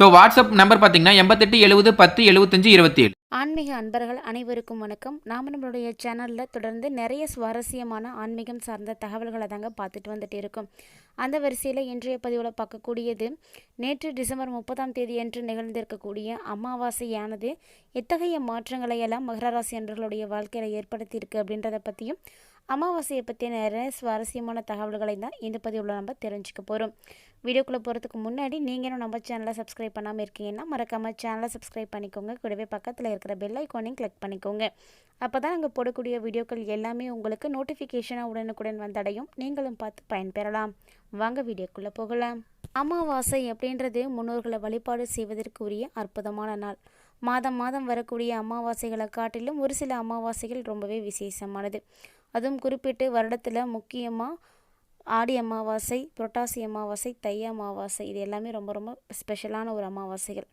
So WhatsApp number பார்த்தீங்கன்னா எண்பத்தெட்டு எழுபது பத்து எழுபத்தஞ்சு இருபத்தி ஏழு ஆன்மீக அன்பர்கள் அனைவருக்கும் வணக்கம். நாம் நம்மளுடைய சேனலில் தொடர்ந்து நிறைய சுவாரஸ்யமான ஆன்மீகம் சார்ந்த தகவல்களை தாங்க பார்த்துட்டு வந்துட்டு இருக்கோம். அந்த வரிசையில் இன்றைய பதிவில் பார்க்கக்கூடியது நேற்று டிசம்பர் முப்பதாம் தேதி என்று நிகழ்ந்திருக்கக்கூடிய அமாவாசையானது எத்தகைய மாற்றங்களை எல்லாம் மகர ராசி அன்பர்களுடைய வாழ்க்கையில் ஏற்படுத்தியிருக்கு அப்படின்றத பற்றியும் அமாவாசையை பற்றிய நிறைய சுவாரஸ்யமான தகவல்களை தான் இந்த பதிவில் நம்ம தெரிஞ்சுக்க போகிறோம் வீடியோக்குள்ளே போகிறதுக்கு முன்னாடி நீங்களும் நம்ம சேனலை சப்ஸ்கிரைப் பண்ணாமல் இருக்கீங்கன்னா மறக்காமல் சேனலை சப்ஸ்கிரைப் பண்ணிக்கோங்க. கூடவே பக்கத்தில் இருக்கிற பெல் ஐக்கானையும் கிளிக் பண்ணிக்கோங்க. அப்போ தான் நாங்கள் போடக்கூடிய வீடியோக்கள் எல்லாமே உங்களுக்கு நோட்டிஃபிகேஷனாக உடனுக்குடன் வந்தடையும். நீங்களும் பார்த்து பயன்பெறலாம். வாங்க வீடியோக்குள்ளே போகலாம். அமாவாசை அப்படின்றது முன்னோர்களை வழிபாடு செய்வதற்கு உரிய அற்புதமான நாள். மாதம் மாதம் வரக்கூடிய அமாவாசைகளை காட்டிலும் ஒரு சில அமாவாசைகள் ரொம்பவே விசேஷமானது. அதுவும் குறிப்பிட்டு வருடத்தில் முக்கியமாக ஆடி அமாவாசை புரட்டாசி அமாவாசை தை அமாவாசை இது எல்லாமே ரொம்ப ரொம்ப ஸ்பெஷலான ஒரு அமாவாசைகள்.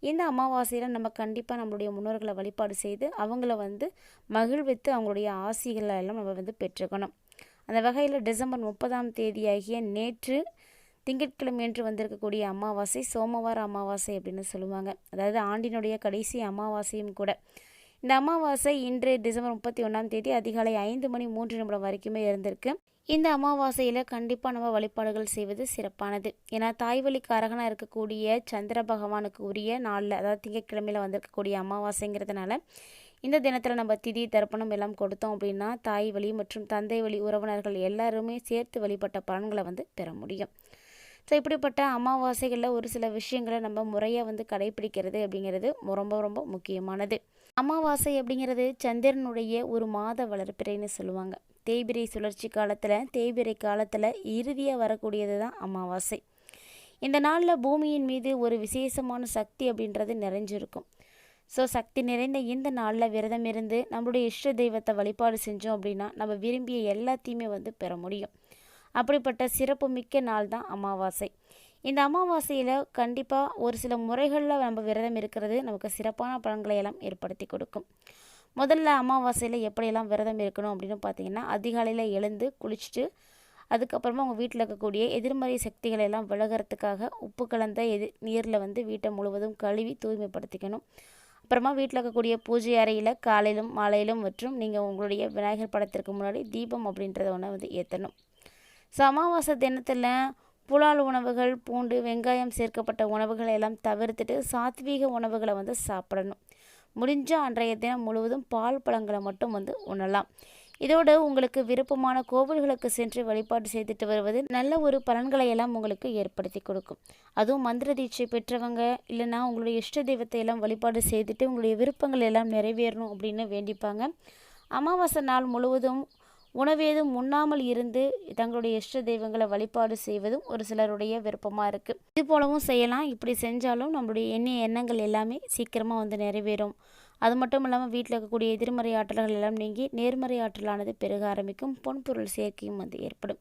இந்த அமாவாசையில் நம்ம கண்டிப்பாக நம்மளுடைய முன்னோர்களை வழிபாடு செய்து அவங்கள வந்து மகிழ்வித்து அவங்களுடைய ஆசிகளை எல்லாம் நம்ம வந்து பெற்றுக்கணும். அந்த வகையில் டிசம்பர் முப்பதாம் தேதியாகிய நேற்று திங்கட்கிழமையன்று வந்திருக்கக்கூடிய அமாவாசை சோமவார அமாவாசை அப்படின்னு சொல்லுவாங்க. அதாவது ஆண்டினுடைய கடைசி அமாவாசையும் கூட. இந்த அமாவாசை இன்று டிசம்பர் முப்பத்தி ஒன்றாம் தேதி அதிகாலை ஐந்து மணி மூன்று நிமிடம் வரைக்குமே இருந்திருக்கு. இந்த அமாவாசையில் கண்டிப்பாக நம்ம வழிபாடுகள் செய்வது சிறப்பானது. ஏன்னா தாய் வழிக்காரகனாக இருக்கக்கூடிய சந்திர பகவானுக்கு உரிய நாளில் அதாவது திங்கட்கிழமையில் வந்திருக்கக்கூடிய அமாவாசைங்கிறதுனால இந்த தினத்தில் நம்ம திதி தர்ப்பணம் எல்லாம் கொடுத்தோம் அப்படின்னா தாய் வழி மற்றும் தந்தை வழி உறவினர்கள் எல்லாருமே சேர்த்து வழிபட்ட பலன்களை வந்து பெற முடியும். ஸோ இப்படிப்பட்ட அமாவாசைகளில் ஒரு சில விஷயங்களை நம்ம முறையாக வந்து கடைபிடிக்கிறது அப்படிங்கிறது ரொம்ப ரொம்ப முக்கியமானது. அமாவாசை அப்படிங்கிறது சந்திரனுடைய ஒரு மாத வளர்ப்பிறைன்னு சொல்லுவாங்க. தேய்பிரை சுழற்சி காலத்தில் தேய்பிரை காலத்தில் இறுதியாக வரக்கூடியது தான் அமாவாசை. இந்த நாளில் பூமியின் மீது ஒரு விசேஷமான சக்தி அப்படின்றது நிறைஞ்சிருக்கும். ஸோ சக்தி நிறைந்த இந்த நாளில் விரதம் இருந்து நம்மளுடைய இஷ்ட தெய்வத்தை வழிபாடு செஞ்சோம் அப்படின்னா நம்ம விரும்பிய எல்லாத்தையுமே வந்து பெற முடியும். அப்படிப்பட்ட சிறப்புமிக்க நாள் தான் அமாவாசை. இந்த அமாவாசையில் கண்டிப்பாக ஒரு சில முறைகளில் நம்ம விரதம் இருக்கிறது நமக்கு சிறப்பான பலன்களை எல்லாம் ஏற்படுத்தி கொடுக்கும். முதல்ல அமாவாசையில் எப்படியெல்லாம் விரதம் இருக்கணும் அப்படின்னு பார்த்தீங்கன்னா அதிகாலையில் எழுந்து குளிச்சுட்டு அதுக்கப்புறமா உங்கள் வீட்டில் இருக்கக்கூடிய எதிர்மறை சக்திகளை எல்லாம் விலகிறதுக்காக உப்பு கலந்த எது நீரில் வந்து வீட்டை முழுவதும் கழுவி தூய்மைப்படுத்திக்கணும். அப்புறமா வீட்டில் இருக்கக்கூடிய பூஜை அறையில் காலையிலும் மாலையிலும் மற்றும் நீங்கள் உங்களுடைய விநாயகர் படத்திற்கு முன்னாடி தீபம் அப்படின்றத ஒன்று வந்து ஏற்றணும் ஸோ அமாவாசை தினத்தில் புலால் உணவுகள் பூண்டு வெங்காயம் சேர்க்கப்பட்ட உணவுகளை எல்லாம் தவிர்த்துட்டு சாத்வீக உணவுகளை வந்து சாப்பிடணும். முடிஞ்ச அன்றைய தினம் முழுவதும் பால் பழங்களை மட்டும் வந்து உண்ணலாம். இதோடு உங்களுக்கு விருப்பமான கோவில்களுக்கு சென்று வழிபாடு செய்துட்டு வருவது நல்ல ஒரு பலன்களை எல்லாம் உங்களுக்கு ஏற்படுத்தி கொடுக்கும். அதுவும் மந்திர தீட்சை பெற்றவங்க இல்லைன்னா உங்களுடைய இஷ்ட தெய்வத்தை எல்லாம் வழிபாடு செய்துட்டு உங்களுடைய விருப்பங்கள் எல்லாம் நிறைவேறணும் அப்படின்னு வேண்டிப்பாங்க. அமாவாசை நாள் முழுவதும் உணவேதும் உண்ணாமல் இருந்து தங்களுடைய இஷ்ட தெய்வங்களை வழிபாடு செய்வதும் ஒரு சிலருடைய விருப்பமாக இருக்குது இது போலவும் செய்யலாம். இப்படி செஞ்சாலும் நம்மளுடைய எண்ணிய எண்ணங்கள் எல்லாமே சீக்கிரமாக வந்து நிறைவேறும். அது மட்டும் இல்லாமல் வீட்டில் இருக்கக்கூடிய எதிர்மறை ஆற்றல்கள் எல்லாம் நீங்கி நேர்மறை ஆற்றலானது பெருக ஆரம்பிக்கும். பொன்பொருள் சேர்க்கையும் வந்து ஏற்படும்.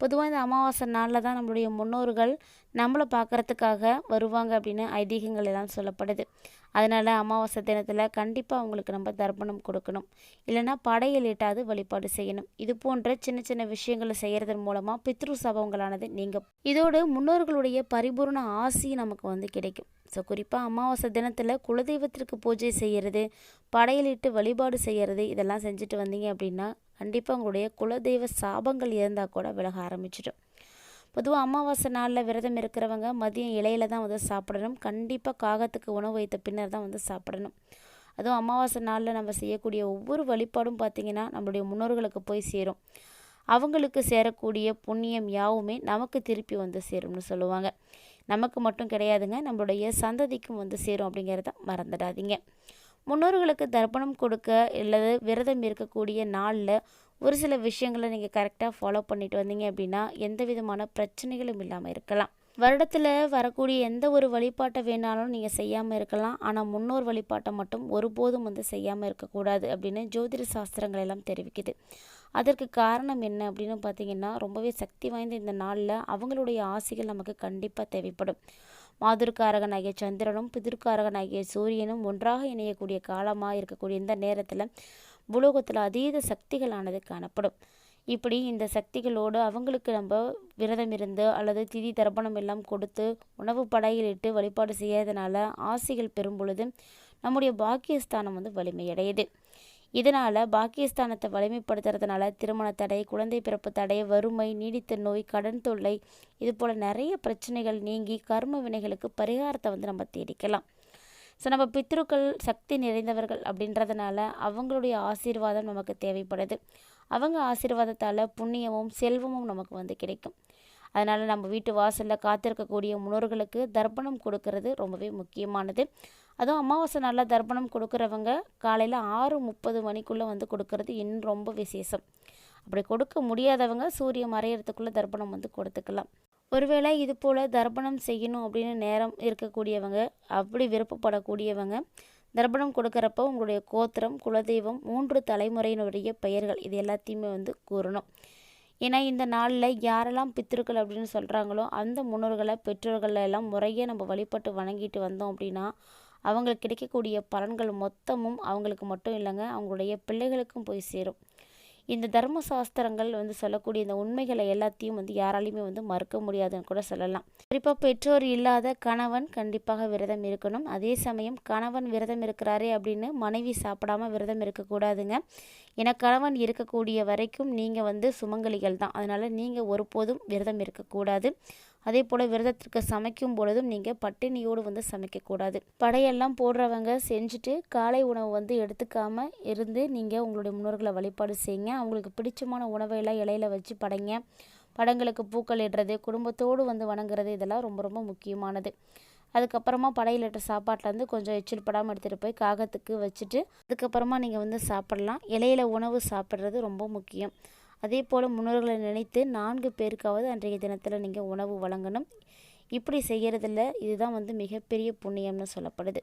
பொதுவாக இந்த அமாவாசை நாளில் தான் நம்மளுடைய முன்னோர்கள் நம்மளை பார்க்குறதுக்காக வருவாங்க அப்படின்னு ஐதீகங்கள் எல்லாம் சொல்லப்படுது. அதனால் அமாவாசை தினத்தில் கண்டிப்பாக அவங்களுக்கு நம்ம தர்ப்பணம் கொடுக்கணும். இல்லைன்னா படையலிட்டாவது வழிபாடு செய்யணும். இது போன்ற சின்ன சின்ன விஷயங்களை செய்கிறதன் மூலமாக பித்ரு சபவங்களானது நீங்க இதோடு முன்னோர்களுடைய பரிபூர்ண ஆசி நமக்கு வந்து கிடைக்கும். ஸோ குறிப்பாக அமாவாசை தினத்தில் குலதெய்வத்திற்கு பூஜை செய்கிறது படையலிட்டு வழிபாடு செய்கிறது இதெல்லாம் செஞ்சுட்டு வந்தீங்க அப்படின்னா கண்டிப்பாக உங்களுடைய குலதெய்வ சாபங்கள் இருந்தால் கூட விலக ஆரம்பிச்சிடும். பொதுவாக அமாவாசை நாளில் விரதம் இருக்கிறவங்க மதியம் இலையில தான் வந்து சாப்பிடணும். கண்டிப்பாக காகத்துக்கு உணவு வைத்த பின்னர் தான் வந்து சாப்பிடணும். அதுவும் அமாவாசை நாளில் நம்ம செய்யக்கூடிய ஒவ்வொரு வழிபாடும் பார்த்திங்கன்னா நம்மளுடைய முன்னோர்களுக்கு போய் சேரும். அவங்களுக்கு சேரக்கூடிய புண்ணியம் யாவுமே நமக்கு திருப்பி வந்து சேரும்னு சொல்லுவாங்க. நமக்கு மட்டும் கிடையாதுங்க நம்மளுடைய சந்ததிக்கும் வந்து சேரும் அப்படிங்கிறத மறந்துடாதீங்க. முன்னோர்களுக்கு தர்ப்பணம் கொடுக்க அல்லது விரதம் இருக்கக்கூடிய நாளில் ஒரு சில விஷயங்களை நீங்கள் கரெக்டாக ஃபாலோ பண்ணிட்டு வந்தீங்க அப்படின்னா எந்த விதமான பிரச்சனைகளும் இல்லாமல் இருக்கலாம். வருடத்தில் வரக்கூடிய எந்த ஒரு வழிபாட்டை வேணாலும் நீங்கள் செய்யாமல் இருக்கலாம். ஆனால் முன்னோர் வழிபாட்டை மட்டும் ஒருபோதும் வந்து செய்யாமல் இருக்கக்கூடாது அப்படின்னு ஜோதிட சாஸ்திரங்கள் எல்லாம் தெரிவிக்குது. அதற்கு காரணம் என்ன அப்படின்னு பார்த்தீங்கன்னா ரொம்பவே சக்தி வாய்ந்த இந்த நாளில் அவங்களுடைய ஆசைகள் நமக்கு கண்டிப்பாக தேவைப்படும். மாதுர்காரகனாகிய சந்திரனும் பிதிர்காரகனாகிய சூரியனும் ஒன்றாக இணையக்கூடிய காலமாக இருக்கக்கூடிய இந்த நேரத்தில் பூலோகத்தில் அதீத சக்திகளானது காணப்படும். இப்படி இந்த சக்திகளோடு அவங்களுக்கு நம்ம விரதம் இருந்து அல்லது திதி தர்ப்பணம் எல்லாம் கொடுத்து உணவு படையிலிட்டு வழிபாடு செய்யறதுனால ஆசைகள் பெறும் பொழுது நம்முடைய பாக்கியஸ்தானம் வந்து வலிமையடையுது. இதனால் பாக்கியஸ்தானத்தை வலிமைப்படுத்துறதுனால திருமண தடை குழந்தை பிறப்பு தடை வறுமை நீடித்த நோய் கடன் தொல்லை இது போல் நிறைய பிரச்சனைகள் நீங்கி கர்ம வினைகளுக்கு பரிகாரத்தை வந்து நம்ம தேடிக்கலாம். ஸோ நம்ம பித்ருக்கள் சக்தி நிறைந்தவர்கள் அப்படின்றதுனால அவங்களுடைய ஆசீர்வாதம் நமக்கு தேவைப்படுது. அவங்க ஆசீர்வாதத்தால் புண்ணியமும் செல்வமும் நமக்கு வந்து கிடைக்கும். அதனால் நம்ம வீட்டு வாசலில் காத்திருக்கக்கூடிய முன்னோர்களுக்கு தர்ப்பணம் கொடுக்கறது ரொம்பவே முக்கியமானது. அதுவும் அமாவாசை நாளில் தர்ப்பணம் கொடுக்குறவங்க காலையில் ஆறு முப்பது மணிக்குள்ளே வந்து கொடுக்கறது இன்னும் ரொம்ப விசேஷம். அப்படி கொடுக்க முடியாதவங்க சூரியன் மறையறதுக்குள்ளே தர்ப்பணம் வந்து கொடுத்துக்கலாம். ஒருவேளை இது போல் தர்ப்பணம் செய்யணும் அப்படின்னு நேரம் இருக்கக்கூடியவங்க அப்படி விருப்பப்படக்கூடியவங்க தர்ப்பணம் கொடுக்குறப்போ உங்களுடைய கோத்திரம் குலதெய்வம் மூன்று தலைமுறையினுடைய பெயர்கள். இது எல்லாத்தையுமே வந்து கூறணும். ஏன்னா இந்த நாளில் யாரெல்லாம் பித்திருக்கள் அப்படின்னு சொல்கிறாங்களோ அந்த முன்னோர்களை பெற்றோர்களை எல்லாம் முறையே நம்ம வழிபட்டு வணங்கிட்டு வந்தோம் அப்படின்னா அவங்களுக்கு கிடைக்கக்கூடிய பலன்கள் மொத்தமும் அவங்களுக்கு மட்டும் இல்லைங்க அவங்களுடைய பிள்ளைகளுக்கும் போய் சேரும். இந்த தர்ம சாஸ்திரங்கள் வந்து சொல்லக்கூடிய இந்த உண்மைகளை எல்லாத்தையும் வந்து யாராலையுமே வந்து மறுக்க முடியாதுன்னு கூட சொல்லலாம். குறிப்பாக பெற்றோர் இல்லாத கணவன் கண்டிப்பாக விரதம் இருக்கணும். அதே சமயம் கணவன் விரதம் இருக்கிறாரே அப்படின்னு மனைவி சாப்பிடாம விரதம் இருக்கக்கூடாதுங்க. ஏன்னா கணவன் இருக்கக்கூடிய வரைக்கும் நீங்கள் வந்து சுமங்கலிகள் தான். அதனால் நீங்கள் ஒருபோதும் விரதம் இருக்கக்கூடாது. அதே போல் விரதத்திற்கு சமைக்கும் பொழுதும் நீங்கள் பட்டினியோடு வந்து சமைக்கக்கூடாது. படையெல்லாம் போடுறவங்க செஞ்சுட்டு காலை உணவு வந்து எடுத்துக்காமல் இருந்து நீங்கள் உங்களுடைய முன்னோர்களை வழிபாடு செய்யுங்க. அவங்களுக்கு பிடிச்சமான உணவையெல்லாம் இலையில வச்சு படைங்க. படங்களுக்கு பூக்கள் இடுறது குடும்பத்தோடு வந்து வணங்குறது இதெல்லாம் ரொம்ப ரொம்ப முக்கியமானது. அதுக்கப்புறமா படையிலிட்ட சாப்பாட்டிலேருந்து கொஞ்சம் எச்சில் படாமல் எடுத்துகிட்டு போய் காகத்துக்கு வச்சுட்டு அதுக்கப்புறமா நீங்கள் வந்து சாப்பிட்லாம். இலையில உணவு சாப்பிட்றது ரொம்ப முக்கியம். அதே போல் முன்னோர்களை நினைத்து நான்கு பேருக்காவது அன்றைய தினத்தில் நீங்கள் உணவு வழங்கணும். இப்படி செய்கிறதில்ல இதுதான் வந்து மிகப்பெரிய புண்ணியம்னு சொல்லப்படுது.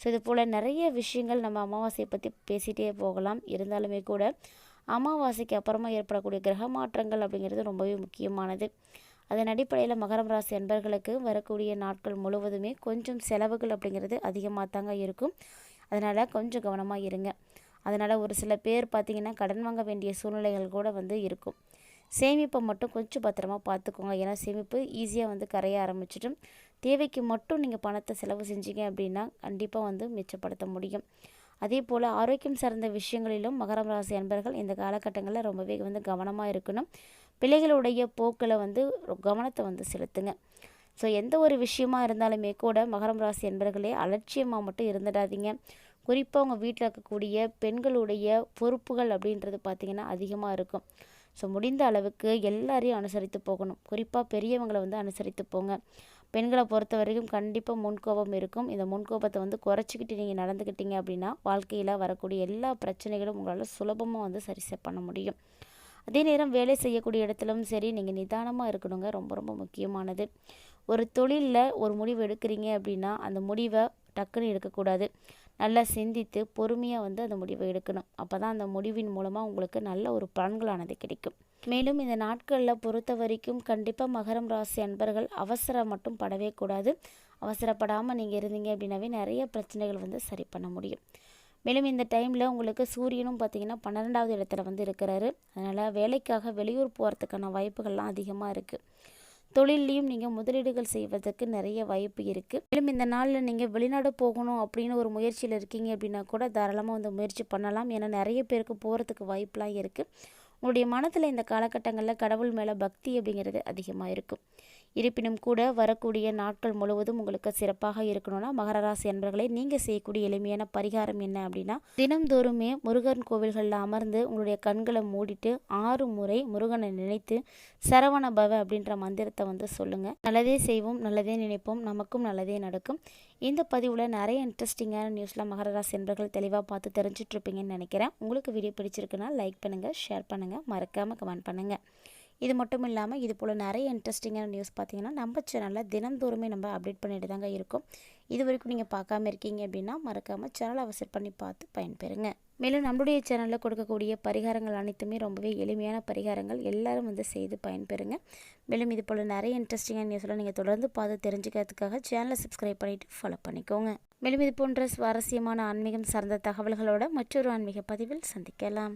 ஸோ இது போல் நிறைய விஷயங்கள் நம்ம அமாவாசையை பற்றி பேசிகிட்டே போகலாம். இருந்தாலுமே கூட அமாவாசைக்கு அப்புறமா ஏற்படக்கூடிய கிரக மாற்றங்கள் அப்படிங்கிறது ரொம்பவே முக்கியமானது. அதன் அடிப்படையில் மகரம் ராசி அன்பர்களுக்கு வரக்கூடிய நாட்கள் முழுவதுமே கொஞ்சம் செலவுகள் அப்படிங்கிறது அதிகமாக தாங்க இருக்கும். அதனால் கொஞ்சம் கவனமாக இருங்க. அதனால் ஒரு சில பேர் பார்த்திங்கன்னா கடன் வாங்க வேண்டிய சூழ்நிலைகள் கூட வந்து இருக்கும். சேமிப்பை மட்டும் கொஞ்சம் பத்திரமா பார்த்துக்கோங்க ஏன்னா சேமிப்பு ஈஸியாக வந்து கரைய ஆரம்பிச்சிட்டும் தேவைக்கு மட்டும் நீங்கள் பணத்தை செலவு செஞ்சீங்க அப்படின்னா கண்டிப்பாக வந்து மிச்சப்படுத்த முடியும். அதே போல் ஆரோக்கியம் சார்ந்த விஷயங்களிலும் மகரம் ராசி அன்பர்கள் இந்த காலகட்டங்களில் ரொம்பவே வந்து கவனமாக இருக்கணும். பிள்ளைகளுடைய போக்கில் வந்து கவனத்தை வந்து செலுத்துங்க. ஸோ எந்த ஒரு விஷயமா இருந்தாலுமே கூட மகரம் ராசி என்பர்களே அலட்சியமாக மட்டும் இருந்துடாதீங்க. குறிப்பாக உங்கள் வீட்டில் இருக்கக்கூடிய பெண்களுடைய பொறுப்புகள் அப்படின்றது பார்த்திங்கன்னா அதிகமாக இருக்கும். ஸோ முடிந்த அளவுக்கு எல்லாரையும் அனுசரித்து போகணும். குறிப்பாக பெரியவங்களை வந்து அனுசரித்து போங்க. பெண்களை பொறுத்த வரைக்கும் கண்டிப்பாக முன்கோபம் இருக்கும். இந்த முன்கோபத்தை வந்து குறைச்சிக்கிட்டு நீங்கள் நடந்துக்கிட்டீங்க அப்படின்னா வாழ்க்கையில் வரக்கூடிய எல்லா பிரச்சனைகளும் உங்களால் சுலபமாக வந்து சரி பண்ண முடியும். அதே நேரம் வேலை செய்யக்கூடிய இடத்துலும் சரி நீங்கள் நிதானமாக இருக்கணுங்க. ரொம்ப ரொம்ப முக்கியமானது. ஒரு தொழிலில் ஒரு முடிவு எடுக்கிறீங்க அப்படின்னா அந்த முடிவை டக்குன்னு எடுக்கக்கூடாது. நல்லா சிந்தித்து பொறுமையாக வந்து அந்த முடிவை எடுக்கணும். அப்போ தான் அந்த முடிவின் மூலமாக உங்களுக்கு நல்ல ஒரு பலன்களானது கிடைக்கும். மேலும் இந்த நாட்களில் பொறுத்த வரைக்கும் கண்டிப்பாக மகரம் ராசி அன்பர்கள் அவசரம் மட்டும் படவே கூடாது. அவசரப்படாமல் நீங்கள் இருந்தீங்க அப்படின்னாவே நிறைய பிரச்சனைகள் வந்து சரி பண்ண முடியும். மேலும் இந்த டைமில் உங்களுக்கு சூரியனும் பார்த்தீங்கன்னா பன்னிரெண்டாவது இடத்துல வந்து இருக்கிறாரு. அதனால் வேலைக்காக வெளியூர் போகிறதுக்கான வாய்ப்புகள்லாம் அதிகமாக இருக்குது தொழிலையும் நீங்கள் முதலீடுகள் செய்வதற்கு நிறைய வாய்ப்பு இருக்குது மேலும் இந்த நாளில் நீங்கள் வெளிநாடு போகணும் அப்படின்னு ஒரு முயற்சியில் இருக்கீங்க அப்படின்னா கூட தாராளமாக வந்து முயற்சி பண்ணலாம். ஏன்னா நிறைய பேருக்கு போகிறதுக்கு வாய்ப்பெலாம் இருக்குது உங்களுடைய மனத்தில் இந்த காலகட்டங்களில் கடவுள் மேலே பக்தி அப்படிங்கிறது அதிகமாக இருக்கும். இருப்பினும் கூட வரக்கூடிய நாட்கள் முழுவதும் உங்களுக்கு சிறப்பாக இருக்கணும்னா மகர ராசி அன்பர்களை நீங்கள் செய்யக்கூடிய எளிமையான பரிகாரம் என்ன அப்படின்னா தினம்தோறுமே முருகன் கோவில்களில் அமர்ந்து உங்களுடைய கண்களை மூடிட்டு ஆறு முறை முருகனை நினைத்து சரவண பவ அப்படின்ற மந்திரத்தை வந்து சொல்லுங்கள் நல்லதே செய்வோம் நல்லதே நினைப்போம் நமக்கும் நல்லதே நடக்கும். இந்த பதிவில் நிறைய இன்ட்ரெஸ்டிங்கான நியூஸ்லாம் மகர ராசி அன்பர்கள் தெளிவாக பார்த்து தெரிஞ்சுட்டு இருப்பீங்கன்னு நினைக்கிறேன். உங்களுக்கு வீடியோ பிடிச்சிருக்குன்னா லைக் பண்ணுங்கள் ஷேர் பண்ணுங்கள் மறக்காமல் கமெண்ட் பண்ணுங்கள் இது மட்டும் இல்லாமல் இது போல் நிறைய இன்ட்ரெஸ்டிங்கான நியூஸ் பார்த்தீங்கன்னா நம்ம சேனலில் தினந்தோறுமே நம்ம அப்டேட் பண்ணிட்டு தாங்க இருக்கோம். இது வரைக்கும் நீங்கள் பார்க்காம இருக்கீங்க அப்படின்னா மறக்காமல் சேனலை விசிட் பண்ணி பார்த்து பயன்பெறுங்க. மேலும் நம்மளுடைய சேனலில் கொடுக்கக்கூடிய பரிகாரங்கள் அனைத்துமே ரொம்பவே எளிமையான பரிகாரங்கள். எல்லாரும் வந்து செய்து பயன்பெறுங்க. மேலும் இது போல் நிறைய இன்ட்ரெஸ்டிங்கான நியூஸ்லாம் நீங்கள் தொடர்ந்து பார்த்து தெரிஞ்சுக்கிறதுக்காக சேனலை சப்ஸ்கிரைப் பண்ணிவிட்டு ஃபாலோ பண்ணிக்கோங்க. மேலும் இது போன்ற சுவாரஸ்யமான ஆன்மீகம் சார்ந்த தகவல்களோட மற்றொரு ஆன்மீக பதிவில் சந்திக்கலாம்.